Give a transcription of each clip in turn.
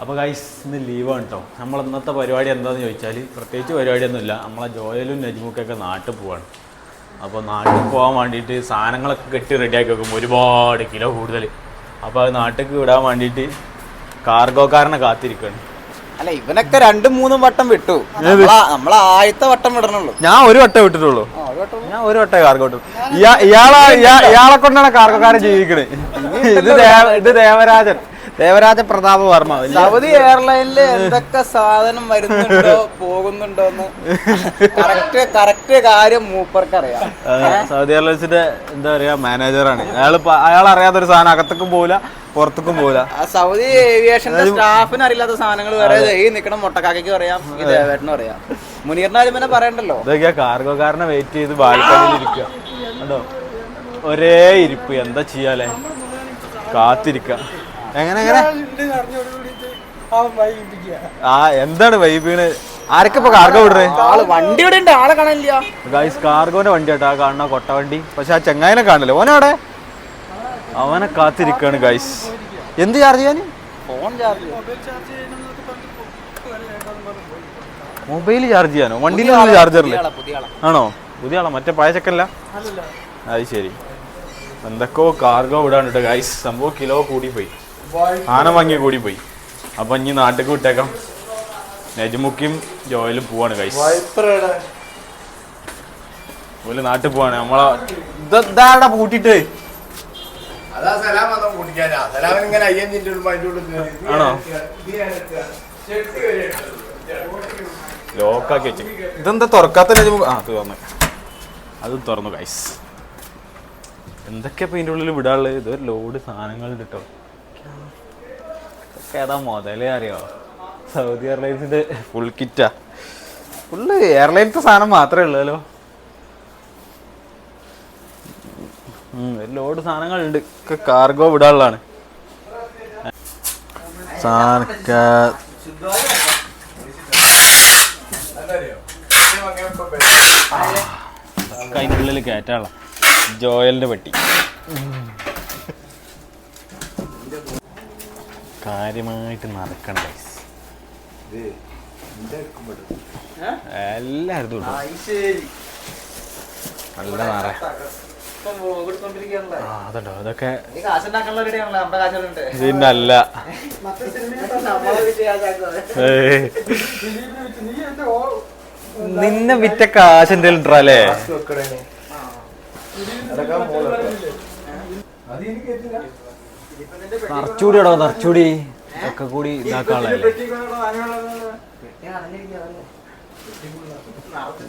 അപ്പോൾ ഗൈസ് ഇന്ന് ലീവാണ് കേട്ടോ നമ്മൾ ഇന്നത്തെ പരിപാടി എന്താണെന്ന് ചോദിച്ചാൽ പ്രത്യേകിച്ച് പരിപാടിയൊന്നുമില്ല. നമ്മളെ ജോയലും നജ്മുക്കൊക്കെ നാട്ടിൽ പോവാണ്. അപ്പോൾ നാട്ടിൽ പോകാൻ വേണ്ടിയിട്ട് സാധനങ്ങളൊക്കെ കെട്ടി റെഡിയാക്കി വെക്കും ഒരുപാട് കിലോ കൂടുതൽ അപ്പോൾ അത് നാട്ടിലേക്ക് വിടാൻ വേണ്ടിയിട്ട് കാർഗോക്കാരനെ കാത്തിരിക്കുകയാണ് അല്ല ഇവനൊക്കെ രണ്ടും മൂന്നും വട്ടം വിട്ടു. നമ്മളെ ആദ്യത്തെ വട്ടം വിടണുള്ളൂ. ഞാൻ ഒരു വട്ടം വിട്ടിട്ടുള്ളൂ. ആ, ഒരു വട്ടം ഞാൻ ഒരു വട്ടം കാർഗോ വിട്ടു ഇയാ ഇയാളെ ഇയാ- ഇയാളെ കൊണ്ടാണ് കാർഗോക്കാരൻ ജീവിക്കണേ. ഇത് ദേവരാജൻ. ദേവരാജ പ്രതാപ വർമ്മ. സൗദി എയർലൈനിൽ എന്തൊക്കെ സാധനം വരുന്നുണ്ടോ പോകുന്നുണ്ടോ എന്ന് കറക്റ്റ് കറക്റ്റ് കാര്യം മൂപ്പർക്ക് അറിയാം സൗദി എയർലൈൻസിന്റെ എന്താ പറയാ മാനേജറാണ്. അയാൾ അയാൾ അറിയാത്ത ഒരു സാധനം അകത്തേക്കും പോവില്ല പുറത്തേക്കും പോവില്ല. ആ സൗദി ഏവിയേഷന്റെ സ്റ്റാഫിന് അറിയില്ലാത്ത സാധനങ്ങൾ വരെ ഈ നിക്കണ മുട്ടക്കാക്കയ്ക്ക് അറിയാം ഈ ദേവേട്ടനും അറിയാം മുനീറിന്റെ കാര്യം പിന്നെ പറയണ്ടല്ലോ? ഇതൊക്കെയാ കാർഗോക്കാരനെ വെയിറ്റ് ചെയ്ത് ബാൽക്കണിയിൽ ഇരിക്കുക കണ്ടോ? ഒരേ ഇരിപ്പ്. എന്താ ചെയ്യാലേ? കാത്തിരിക്ക. എങ്ങനെ എങ്ങനെ? ആ എന്താണ് വൈബിന് ആരൊക്കെ ഇപ്പൊ കാർഗോ വിടണേ? വണ്ടി ഇവിടെ ഉണ്ട് ആളെ കാണാനില്ല. ഗൈസ് കാർഗോന്റെ വണ്ടി കേട്ടോ ആ കാണുന്ന കൊട്ടവണ്ടി പക്ഷെ ആ ചെങ്ങായനെ കാണില്ല ഓനവിടെ അവനെ കാത്തിരിക്കാണ് ഗൈസ് എന്ത് ചാർജ് ചെയ്യാൻ ഫോൺ ചാർജ് മൊബൈൽ ചാർജ് ചെയ്യാനോ? വണ്ടിയിലൊന്നും ചാർജറില്ല ആണോ? പുതിയ ആളാ മറ്റേ പഴയ ചെക്കല്ല അത് ശരി. എന്തൊക്കെയോ കാർഗോ വിടാണ്ട് ഗൈസ് സംഭവം കിലോ കൂടി പോയി. ആന വാങ്ങിയ കൂടി പോയി അപ്പൊ ഇനി നാട്ടിലേക്ക് വിട്ടേക്കാം. നജുമുക്കിയും ജോയലും പോവാണ് കൈ ഓൽ നാട്ടിൽ പോവാണ്. നമ്മളെ ഇതാടാ പൂട്ടിട്ട്. ആണോ? ചെട്ടി വരെ ലോക്കാക്കി വെച്ചു. ഇതെന്താ തുറക്കാത്ത നജുമുക്ക് ആ തുറന്നു. അത് തുറന്നു കൈസ് എന്തൊക്കെ ഇപ്പൊ ഇതിന്റെ ഉള്ളിൽ വിടാനുള്ളത്? ഇതൊരു ലോഡ് സാധനങ്ങളുണ്ട് കേട്ടോ ഏതാ മുതലേ അറിയോ? സൗദി എയർലൈൻസിന്റെ ഫുൾ കിറ്റാ ഫുള്ള് എയർലൈൻസ് സാധനം മാത്രമേ ഉള്ളല്ലോ ഒരു ലോഡ് സാധനങ്ങളുണ്ട്. ഒക്കെ കാർഗോ വിടാനുള്ളതാണ്. ഉള്ളിൽ കയറ്റാനുള്ള ജോയലിന്റെ പെട്ടി. കാര്യമായിട്ട് നടക്കണ്ട. എല്ലായിടത്തും നല്ല നിറ. ആ അതുണ്ടോ? അതൊക്കെ പിന്നല്ല. നിന്നെ വിറ്റ കാശ് എന്തെങ്കിലും ഇട്ടല്ലേ നിറച്ചൂടി ഇടോ നിറച്ചൂടി. ഒക്കെ കൂടി ഇതാക്കാനുള്ളതല്ലേ?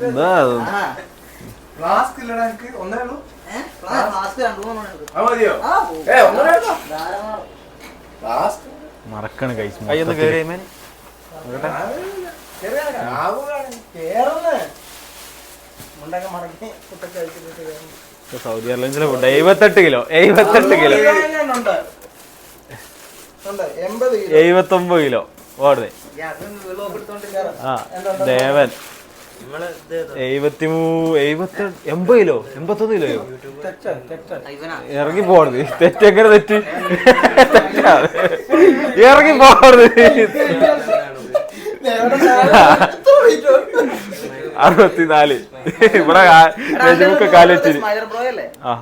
എന്താ? ഫ്ലാസ്ക് ഇല്ലടാ എനിക്ക് ഒന്നേ ഉള്ളൂ ഫ്ലാസ്ക് രണ്ടു മൂന്നെണ്ണം അത് മതിയോ ഏ ഒന്നേ ഉള്ളൂ ധാരാളം ഫ്ലാസ്ക് മറക്കണ് കൈസ്. സൗദി എയർലൈൻസിലെ ഫുഡ്. എഴുപത്തെട്ട് കിലോ എഴുപത്തെട്ട് കിലോ ഉണ്ട്. ഉണ്ട്. എൺപത് കിലോ. എഴുപത്തൊമ്പത് കിലോ ഓടെ ആ ദേവൻ എഴുപത്തിമൂ എഴുപത്തി എൺപത് കിലോ എൺപത്തൊന്ന് കിലോ തെറ്റാ, തെറ്റാ. ഇറങ്ങി പോണത് തെറ്റെങ്ങനെ തെറ്റ്. ഇറങ്ങി പോണത് അറുപത്തിനാല് ഇവിടെ കാലിച്ചിരി ആ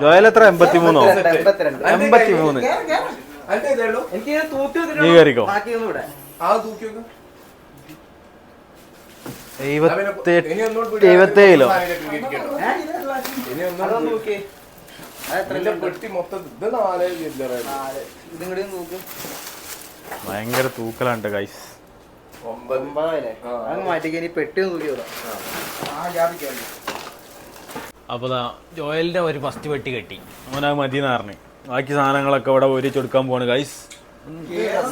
ജോയൽ എത്ര? എൺപത്തി മൂന്നോ. എൺപത്തി മൂന്ന് നീ കയറിക്കോ അത് ഭയങ്കര തൂക്കലാണ് ഗൈസ് ഒമ്പത്. ഒമ്പതായില്ലേ? ആ. അങ്ങ് മാറ്റിക്ക് പെട്ടി തൂക്കിയോ തൂക്കി വിടാം ആ ജാതിക്കാൻ അപ്പോൾ ദാ ജോയലിന്റെ ഒരു ഫസ്റ്റ് വെട്ടി കെട്ടി. അവനാ മതി എന്ന് പറഞ്ഞു. ബാക്കി സാധനങ്ങളൊക്കെ ഇവിടെ ഒരിച്ചു കൊടുക്കാൻ പോണ് ഗൈസ്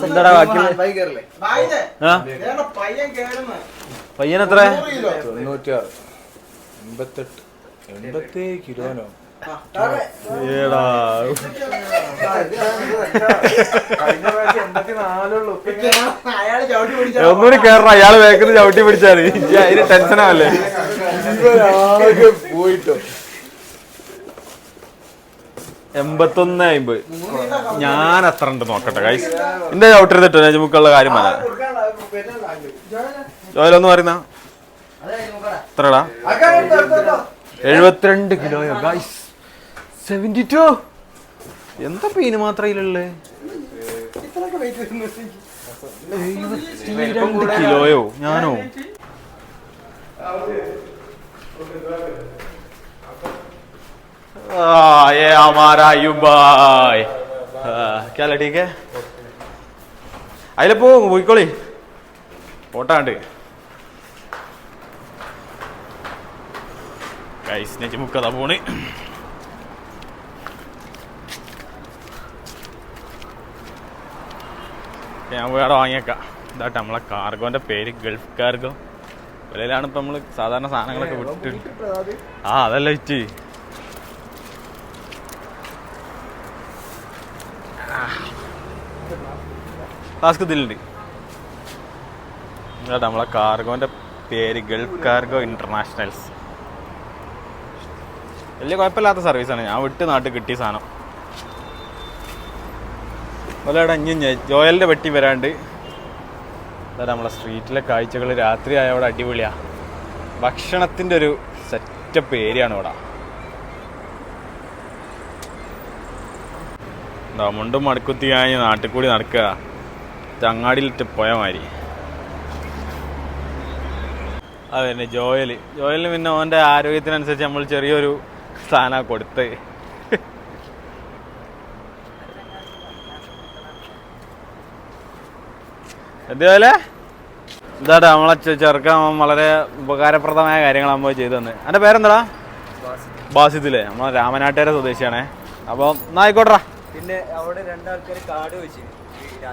എന്താടാ ബാക്കി? ആ പയ്യൻ കേറുന്നു? പയ്യൻ എത്ര തൊണ്ണൂറ്റാറ് എൺപത്തെട്ട്. എൺപത്തേഴ് കിലോനോ? ഏടാ. ഒന്നുകൂടി കേറണം അയാൾ വേഗത്തിൽ ചവിട്ടി പിടിച്ചാൽ ഇജ്ജ് അതിന് ടെൻഷനാവല്ലേ? പോയിട്ടോ. എൺപത്തൊന്ന് അമ്പത് ഞാൻ അത്ര ഉണ്ട് നോക്കട്ടെ കൈസ് എന്റെ ഔട്ടർ തെറ്റോ നജമുക്കുള്ള കാര്യം പറയാം ജോയിലൊന്ന് പറയുന്ന. എത്രടാ? എഴുപത്തിരണ്ട് കിലോയോ ഗൈസ് സെവന്റി ടു എന്താ പീന് മാത്രയിലുള്ളേ എഴുപത്തിരണ്ട് കിലോയോ ഞാനോ? आ, ये हमारा युबाई क्या ठीक है അതിലെ പോ പോയിക്കോളി പോട്ടാണ്ട് കൈസ് നെച്ച് മുക്കതാ പോണ് ഞാൻ വേറെ വാങ്ങിയേക്കാം ഇതാട്ടെ നമ്മളെ കാർഗോന്റെ പേര് ഗൾഫ് കാർഗോ വിലയിലാണ് ഇപ്പൊ നമ്മള് സാധാരണ സാധനങ്ങളൊക്കെ വിട്ട് ആ അതല്ല ഇച്ചി ടാസ്ക് ഇതിലുണ്ട്. ഇതാ നമ്മളെ കാർഗോന്റെ പേര് ഗൾഫ് കാർഗോ ഇന്റർനാഷണൽസ്. വലിയ കുഴപ്പമില്ലാത്ത സർവീസാണ് ഞാൻ വിട്ട് നാട്ടിൽ കിട്ടിയ സാധനം. അതുപോലെ ഇനി ജോയലിന്റെ വെട്ടി വരാണ്ട്. അതായത് നമ്മളെ സ്ട്രീറ്റിലെ കാഴ്ചകൾ രാത്രി ആയ അവിടെ അടിപൊളിയാ. ഭക്ഷണത്തിന്റെ ഒരു സെറ്റപ്പ് ഏരിയ ആണ് ഇവിടെ. എന്താ മുണ്ടും മടക്കുത്തി കഴിഞ്ഞ് നാട്ടിൽ കൂടി നടക്കുക. ചങ്ങാടിയിലിട്ട് പോയ മാതിരി. അതെ തന്നെ ജോയൽ ജോയലിന് പിന്നെ ഓന്റെ ആരോഗ്യത്തിനനുസരിച്ച് നമ്മൾ ചെറിയൊരു സ്ഥാന കൊടുത്ത്. എന്തുപോലെ എന്താടാ നമ്മളെ ചെറുക്കാൻ വളരെ ഉപകാരപ്രദമായ കാര്യങ്ങൾ നമ്മൾ ചെയ്തു തന്നെ. എന്റെ പേരെന്താടാ? ബാസിത്തില്ലേ നമ്മളെ രാമനാട്ടുകാരെ സ്വദേശിയാണേ. അപ്പം എന്നാ ആയിക്കോട്ടെടാ. പിന്നെ അവിടെ രണ്ടാൾക്കാർ കാർഡ് വെച്ചിരുന്നു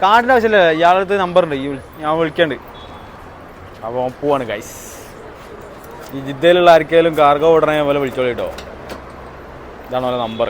കാർഡിന്റെ ആവശ്യമില്ല. ഇയാളുടെ അടുത്ത് നമ്പർ ഉണ്ട്. ഞാൻ വിളിക്കണ്ട്. അപ്പോൾ പോവാണ് ഗൈസ് ഈ ജിദ്ദയിലുള്ള ആർക്കെങ്കിലും കാർഗോ ഓടണേ പോലെ വിളിച്ചോളൂ കേട്ടോ ഇതാണ് ഓരോ നമ്പർ